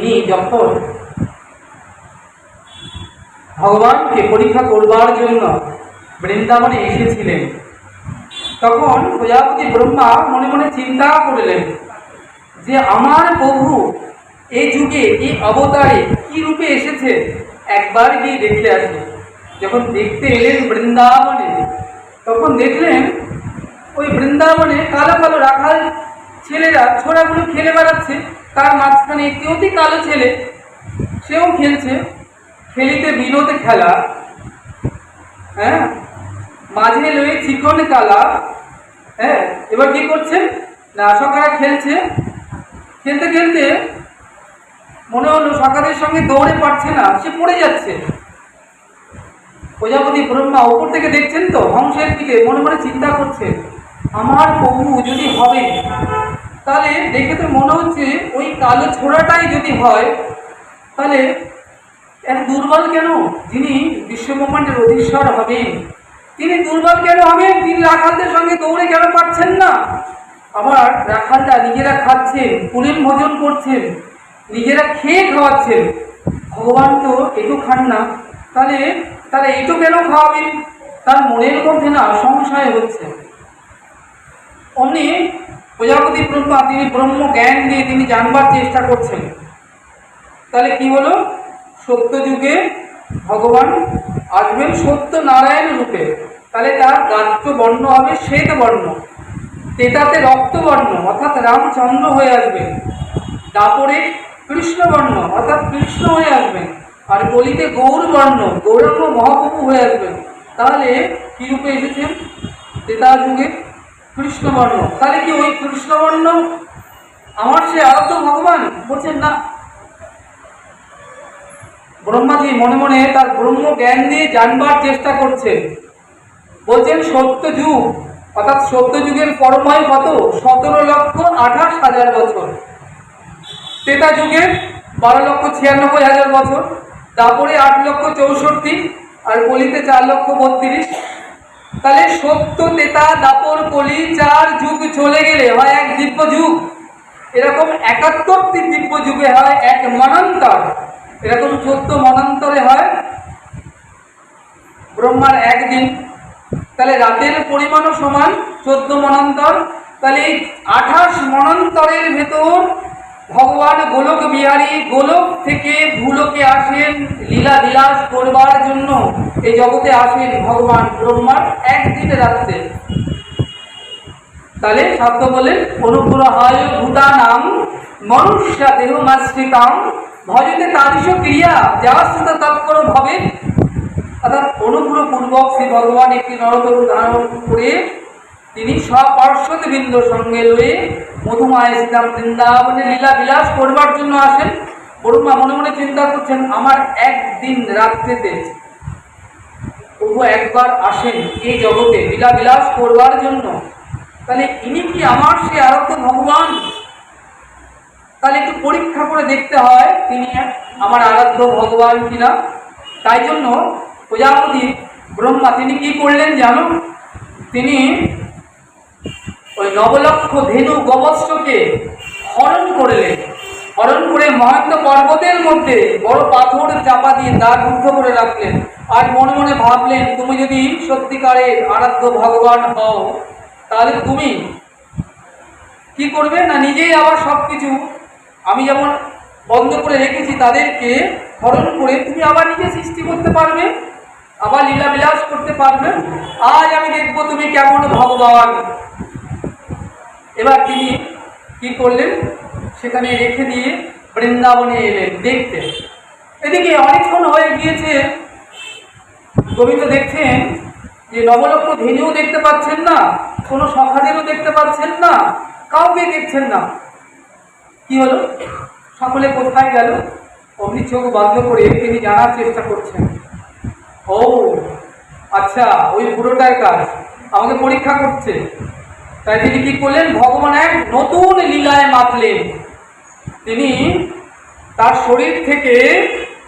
ইনি যখন ভগবানকে পরীক্ষা করবার জন্য বৃন্দাবনে এসেছিলেন, তখন প্রজাপতি ব্রহ্মা মনে মনে চিন্তা করলেন যে আমার প্রভু এই যুগে, এই অবতারে কি রূপে এসেছে? একবার গিয়ে দেখলে আসে যখন দেখতে এলেন বৃন্দাবনে, তখন দেখলেন ওই বৃন্দাবনে কালো কালো রাখাল ছেলেরা ছোড়াগুলো খেলে বেড়াচ্ছে। তার মাঝখানে একটি অতি কালো ছেলে, সেও খেলছে, খেলিতে বিনোদে খেলা। হ্যাঁ? মাঝে লয়ে চিকন কালা হ্যাঁ? এবার কি করছে? না সকারা খেলছে। খেলতে খেলতে মনে হলো সকারের সঙ্গে দৌড়ে পারছে না, সে পড়ে যাচ্ছে। প্রজাপতি ব্রহ্মা ওপর থেকে দেখছেন তো, হংসের দিকে মনে মনে চিন্তা করছে, আমার প্রভু যদি হবে তাহলে দেখে তো মনে হচ্ছে ওই কালো ছোড়াটাই যদি হয়, তাহলে এত দুর্বল কেন? যিনি বিশ্বব্রহ্মাণ্ডের অধীশ্বর হবেন। তিনি দুর্বল কেন হবেন? তিনি রাখালদের সঙ্গে দৌড়ে কেন পাচ্ছেন না? আবার রাখালটা নিজেরা খাচ্ছেন পুলিন ভোজন করছেন, নিজেরা খেয়ে খাওয়াচ্ছেন। ভগবান তো একটু খান না। তাহলে তারা একটু কেন খাওয়াবেন? তার মনের মধ্যে না সংশয় হচ্ছে। অমনি প্রজাপতি ব্রহ্মা তিনি ব্রহ্ম জ্ঞান দিয়ে তিনি জানবার চেষ্টা করছেন। তাহলে কি হলো? সত্য যুগে ভগবান আসবেন সত্য নারায়ণ রূপে। তাহলে তার গাত্র বর্ণ হবে শ্বেত বর্ণ। তেতাতে রক্ত বর্ণ, অর্থাৎ রামচন্দ্র হয়ে আসবেন। দাপরে কৃষ্ণ বর্ণ, অর্থাৎ কৃষ্ণ হয়ে আসবেন। আর কলিতে গৌর বর্ণ, গৌরাঙ্গ মহাপ্রভু হয়ে আসবেন। তাহলে কি রূপে এসেছেন? তেতার যুগে কৃষ্ণবর্ণ। তাহলে কি ওই কৃষ্ণবর্ণ আমার সে ভগবান? বলছেন না। ব্রহ্মাজি মনে মনে তার ব্রহ্ম জ্ঞান দিয়ে জানবার চেষ্টা করছেন বলছেন সত্য যুগ অর্থাৎ সত্য যুগের পরময় কত? সতেরো লক্ষ আঠাশ হাজার বছর। তেতা যুগের বারো লক্ষ ছিয়ানব্বই হাজার বছর। তারপরে আট লক্ষ চৌষট্টি, আর কলিতে চার লক্ষ বত্রিশ। তাহলে সত্য তেতা দাপর কলি চার যুগ চলে গেলে হয় এক দিব্য যুগ এরকম একাত্তরটি দিব্য যুগে হয় এক মনান্তর। এরকম চোদ্দ মনান্তরে হয় ব্রহ্মার একদিন। তাহলে রাতের পরিমাণও সমান, চোদ্দ মনান্তর। তাহলে এই আঠাশ মনান্তরের ভেতর ভগবান গোলক বিহারী, গোলক থেকে ভূলোকে আসেন, লীলা বিলাস করবার জন্য এই জগতে আসেন ভগবান ব্রহ্মার একদিন রাত্রে। তাহলে শাস্ত্র বলে, অনুগ্রহায় ভূতানাম মনুষ্য দেহ মাশ্রিতাম ভজতে তাদৃশ ক্রিয়া যাস্তুত তৎপর ভবে অর্থাৎ অনুগ্রহ পূর্বক শ্রী ভগবান একটি নরতরু ধারণ করে তিনি সব পার্শ্বদ বৃন্দ সঙ্গে লয়ে মধুমায় সীতাম বৃন্দাবনে লীলা বিলাস করবার জন্য আসেন। বরুমা মনে মনে চিন্তা করছেন, আমার একদিন রাত্রিতে প্রভু একবার আসেন এই জগতে লীলা বিলাস করবার জন্য। তাহলে ইনি কি আমার সে আরাধ্য ভগবান? তাহলে একটু পরীক্ষা করে দেখতে হয় তিনি আমার আরাধ্য ভগবান কিনা। তাই জন্য প্রজাপতি ব্রহ্মা, তিনি কি করলেন জানো? তিনি নবলক্ষ ধেনু গবস্ত্রকে হরণ করলেন। হরণ করে মহেন্দ্র পর্বতের মধ্যে বড় পাথর চাপা দিয়ে দাগ রুদ্ধ করে রাখলেন। আর মনে মনে ভাবলেন, তুমি যদি সত্যিকারের আরাধ্য ভগবান হও, তাহলে তুমি কি করবে না নিজেই আবার সব কিছু আমি যেমন বন্ধ করে রেখেছি তাদেরকে হরণ করে তুমি আবার নিজে সৃষ্টি করতে পারবে? আবার লীলা বিলাস করতে পারবে? আজ আমি দেখব তুমি কেমন ভগবান। এবার তিনি কি করলেন? সেখানে রেখে দিয়ে বৃন্দাবনে এলেন দেখতে এদিকে অনেকক্ষণ হয়ে গিয়েছে। গোবিন্দ দেখছেন যে নবলক্ষ ধেনুও দেখতে পাচ্ছেন না, কোনো সখাদেরও দেখতে পাচ্ছেন না, কাউকে দেখছেন না। কি হলো? সকলে কোথায় গেল? অমনি চোখ বন্ধ করে তিনি জানার চেষ্টা করছেন। ও আচ্ছা ওই পুরোটাই কাজ, আমাকে পরীক্ষা করছে। তাই তিনি কি করলেন? ভগবান এক নতুন লীলায় মাতলেন। তিনি তার শরীর থেকে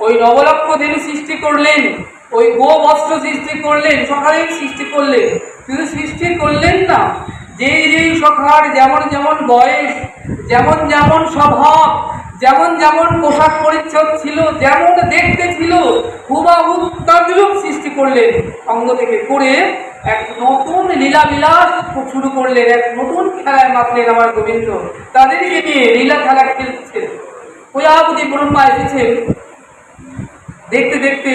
ওই নবলক্ষ তিনি সৃষ্টি করলেন, ওই গো বস্ত্র সৃষ্টি করলেন সকালেই সৃষ্টি করলেন। শুধু সৃষ্টি করলেন না। যেই যেই সখার যেমন যেমন বয়স, যেমন যেমন স্বভাব, যেমন যেমন পোশাক পরিচ্ছদ ছিল, যেমন দেখতে ছিল হুবাহু তদ্রূপ সৃষ্টি করলেন। অঙ্গ থেকে করে এক নতুন লীলা বিলাস শুরু করলেন, এক নতুন খেলায় মাতলেন আমার গোবিন্দ। তাদেরকে নিয়ে লীলা খেলা খেলছেন। প্রজাপতি ব্রহ্মা এসেছেন দেখতে দেখতে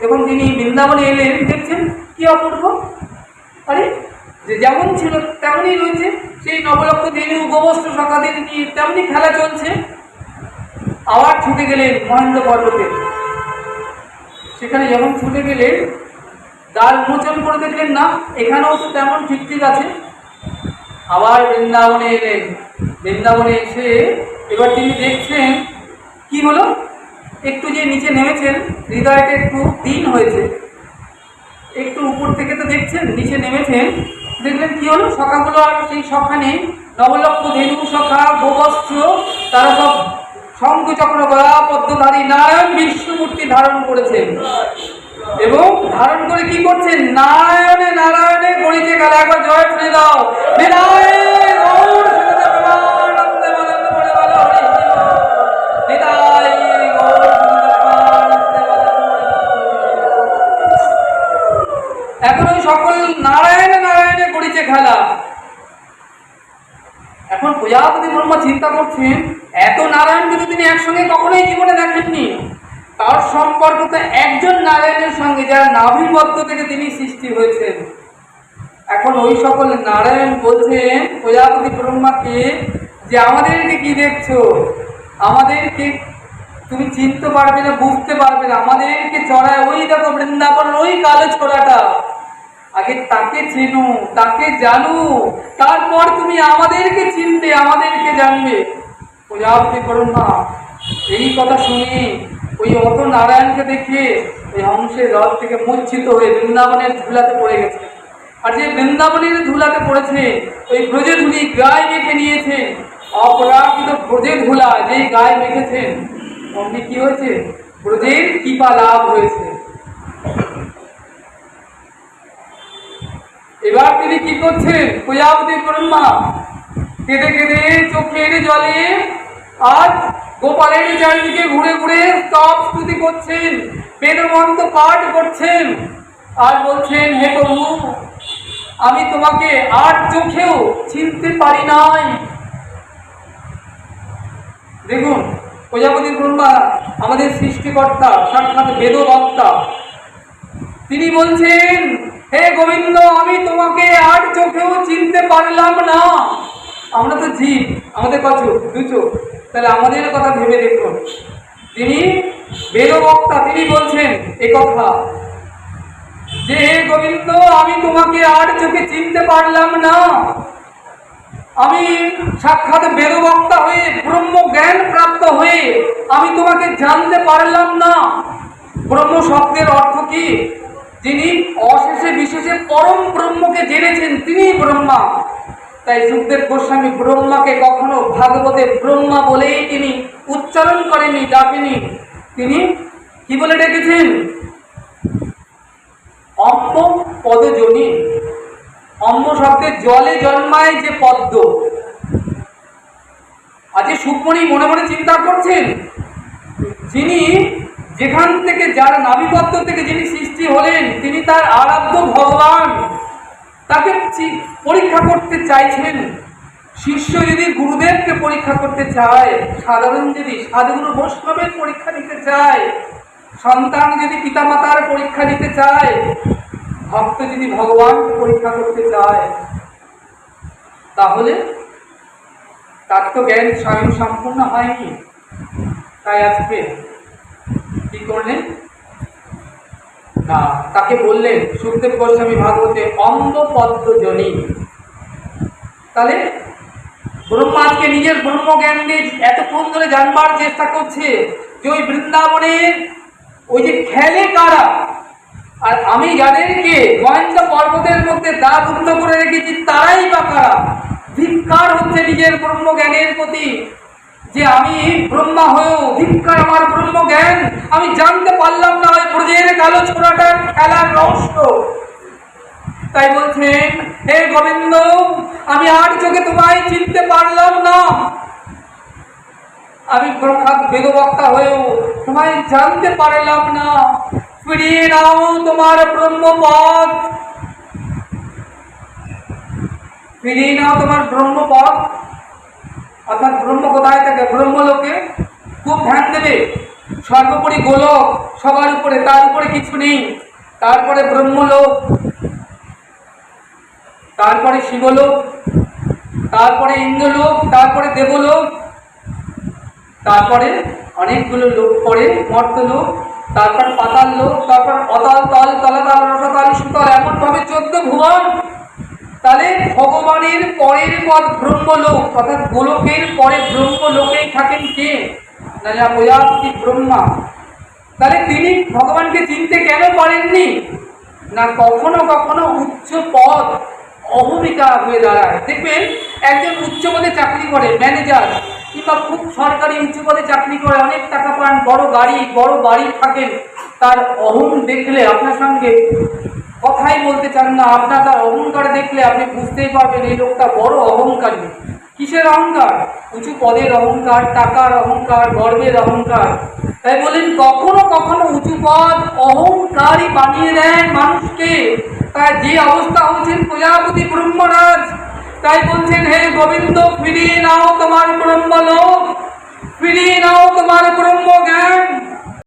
এবং তিনি বৃন্দাবনে এলেন, দেখছেন কি অপূর্ব। আরে, যে যেমন ছিল তেমনই রয়েছে। সেই নবলক্ষ দিন গোবস্ত্র সকাদিন নিয়ে তেমনি খেলা চলছে। আবার ছুটে গেলেন মহেন্দ্র পর্বতে। সেখানে যখন ছুটে গেলেন দ্বার উন্মোচন করে দেখলেন না, এখানেও তো তেমন ঠিক ঠিক আছে। আবার বৃন্দাবনে এলেন। বৃন্দাবনে এসে এবার তিনি দেখছেন, কি হলো? একটু যে নিচে নেমেছেন, হৃদয়টা একটু দিন হয়েছে। একটু উপর থেকে তো দেখছেন, নিচে নেমেছেন। দেখলেন কি হলো? সখাগুলো আর সেই সখা নেই। নবলক্ষ ধেনু সখা, গোবস্ত্র, তারা সব শঙ্খ চক্র গলা পদ্মধারী নারায়ণ বিষ্ণুমূর্তি ধারণ করেছেন। এবং ধারণ করে কি করছেন নারায়ণে নারায়ণে গড়িতে গেল একবার জয় দাও। করে শিব। এখন সকল নারায়ণে নারায়ণে গড়িছে খেলা। এখন প্রজাপতি ব্রহ্মা চিন্তা করছেন, এত নারায়ণ কিন্তু তিনি একসঙ্গে কখনোই জীবনে দেখেননি। তার সম্পর্ক তো একজন নারায়ণের সঙ্গে যার নাভিবদ্ধ থেকে তিনি সৃষ্টি হয়েছেন। এখন ওই সকল নারায়ণ বলছেন, প্রজাপতি ব্রহ্মাকে যে আমাদেরকে কি দেখছ? আমাদেরকে তুমি চিনতে পারবে না, বুঝতে পারবে না। আমাদেরকে চড়ায় ওই দেখো বৃন্দাবনের ওই কালো ছোড়াটা। আগে তাকে চেনো, তাকে জানো, তারপর তুমি আমাদেরকে চিনতে আমাদেরকে জানবে। প্রজাপতি ব্রহ্মা, এই কথা শুনে ওই অত নারায়ণকে দেখিয়ে ওই হংসের রথ থেকে মূর্ছিত হয়ে বৃন্দাবনের ধুলাতে পড়ে গেছে। আর যে বৃন্দাবনের ধুলাতে পড়েছে, ওই ব্রজে ধুলি গায়ে মেখে নিয়েছেন অপরাধিত ব্রজে ধুলা যেই গায়ে মেখেছেন অমনি কি হয়েছে? ব্রজের কৃপা লাভ হয়েছে। এবার তিনি কি করছেন? প্রজাপতি ব্রহ্মা কেঁদে কেঁদে চোখের জলে আজ গোপালের চারিদিকে ঘুরে ঘুরে স্তব স্তুতি করছেন বেদমন্ত্র পাঠ করছেন। আর বলছেন, হে প্রভু, আমি তোমাকে আর চোখেও চিনতে পারি নাই। দেখুন, প্রজাপতি ব্রহ্মা আমাদের সৃষ্টিকর্তা, সাক্ষাৎ বেদবক্তা তিনি বলছেন, হে গোবিন্দ, আমি তোমাকে আর চোখেও চিনতে পারলাম না। আমরা তো জীব, আমাদের কত দু চোখ তাহলে আমাদের কথা ভেবে দেখুন তিনি বেদবক্তা, তিনি বলছেন এ কথা, যে হে গোবিন্দ, আমি তোমাকে আর চোখে চিনতে পারলাম না। আমি সাক্ষাৎ বেদবক্তা হয়ে ব্রহ্ম জ্ঞান প্রাপ্ত হয়ে, আমি তোমাকে জানতে পারলাম না। ব্রহ্ম শব্দের অর্থ কি? যিনি অশেষে বিশেষে পরম ব্রহ্মকে জেনেছেন তিনি ব্রহ্মা। তাই সুখদেব গোস্বামী ব্রহ্মাকে কখনো ভাগবতে ব্রহ্মা বলেই তিনি উচ্চারণ করেনি ডাকেনি তিনি কি বলে ডেকেছেন? অম্ব পদজনী। অম্ব শব্দের জলে জন্মায় যে পদ্ম। আজকে সুকমণি মনে মনে চিন্তা করছেন, যিনি যেখান থেকে যার নাবিপত্র থেকে যিনি সৃষ্টি হলেন, তিনি তার আরাধ্য ভগবান। তাকে পরীক্ষা করতে চাইছেন? শিষ্য যদি গুরুদেবকে পরীক্ষা করতে চায়, সাধারণ যদি সাধুগুরু বৈষ্ণবের পরীক্ষা নিতে চায়, সন্তান যদি পিতামাতার পরীক্ষা নিতে চায়, ভক্ত যদি ভগবানকে পরীক্ষা করতে চায়, তাহলে তার তো জ্ঞান স্বয়ং সম্পূর্ণ হয়নি। তাই আজকে কি করলেন? তাকে বললেন, সুখদেব গোস্বামী ভাগবতে অন্ধ পদ্মজনী তাহলে ব্রহ্মা আজকে নিজের ব্রহ্মজ্ঞান দিয়ে এতক্ষণ ধরে জানবার চেষ্টা করছে যে ওই বৃন্দাবনের ওই যে খেলে কারা? আর আমি যাদেরকে গোয়েন্দা পর্বতের মধ্যে দাগ উদ্ধ করে রেখেছি, তারাই বা কারা? ধিক্কার হচ্ছে নিজের ব্রহ্মজ্ঞানের প্রতি। যে আমি ব্রহ্মা হয়েও ধিক্কার আমার ব্রহ্মজ্ঞান, আমি জানতে পারলাম না ওই ব্রজের কালো ছোড়াটার খেলার রহস্য। তাই বলছেন হে গোবিন্দ, আমি আর চোখে তোমায় চিনতে পারলাম না। আমি প্রখ্যাত বেদবক্তা হয়েও তোমায় জানতে পারলাম না। ফিরিয়ে নাও তোমার ব্রহ্মপদ। ফিরিয়ে নাও তোমার ব্রহ্মপদ। অর্থাৎ ব্রহ্ম কোথায় থাকে? ব্রহ্মলোকে খুব ধ্যান দেবে। সর্বোপরি গোলক সবার উপরে, তার উপরে কিছু নেই। তারপরে ব্রহ্মলোক, তারপরে শিবলোক, তারপরে ইন্দ্রলোক, তারপরে দেবলোক, তারপরে অনেকগুলো লোক পড়ে, মর্তলোক, তারপর পাতাল লোক তারপর অতাল, তল, তলাতল, রসতল সুতল এমন ভাবে চোদ্দ ভুবন তাহলে ভগবানের পরের পদ ব্রহ্মলোক, অর্থাৎ গোলকের পরে ব্রহ্মলোকেই থাকেন কে? প্রজাপতি ব্রহ্মা। তাহলে তিনি ভগবানকে চিনতে কেন পারেননি? না কখনো কখনো উচ্চ পদ অভূমিকা হয়ে দাঁড়ায়। দেখবেন, একজন উচ্চ পদে চাকরি করে ম্যানেজার কিংবা খুব সরকারি উচ্চ পদে চাকরি করে, অনেক টাকা পান, বড় গাড়ি, বড় বাড়ি থাকেন, তার অহং দেখলে আপনার সঙ্গে কথাই বলতে চান না। আপনার তার অহংকার দেখলে আপনি বুঝতেই পারবেন এই লোকটা বড় অহংকারী। কিসের অহংকার? উঁচু পদের অহংকার, টাকার অহংকার, গর্বের অহংকার। তাই বলেন, কখনো কখনো উঁচু পদ অহংকারই বানিয়ে দেন মানুষকে। তাই যে অবস্থা হচ্ছেন প্রজাপতি ব্রহ্মরাজ, তাই বলছেন, হে গোবিন্দ, ফিরিয়ে নাও তোমার ব্রহ্মলোক। ফিরিয়ে নাও তোমার ব্রহ্ম জ্ঞান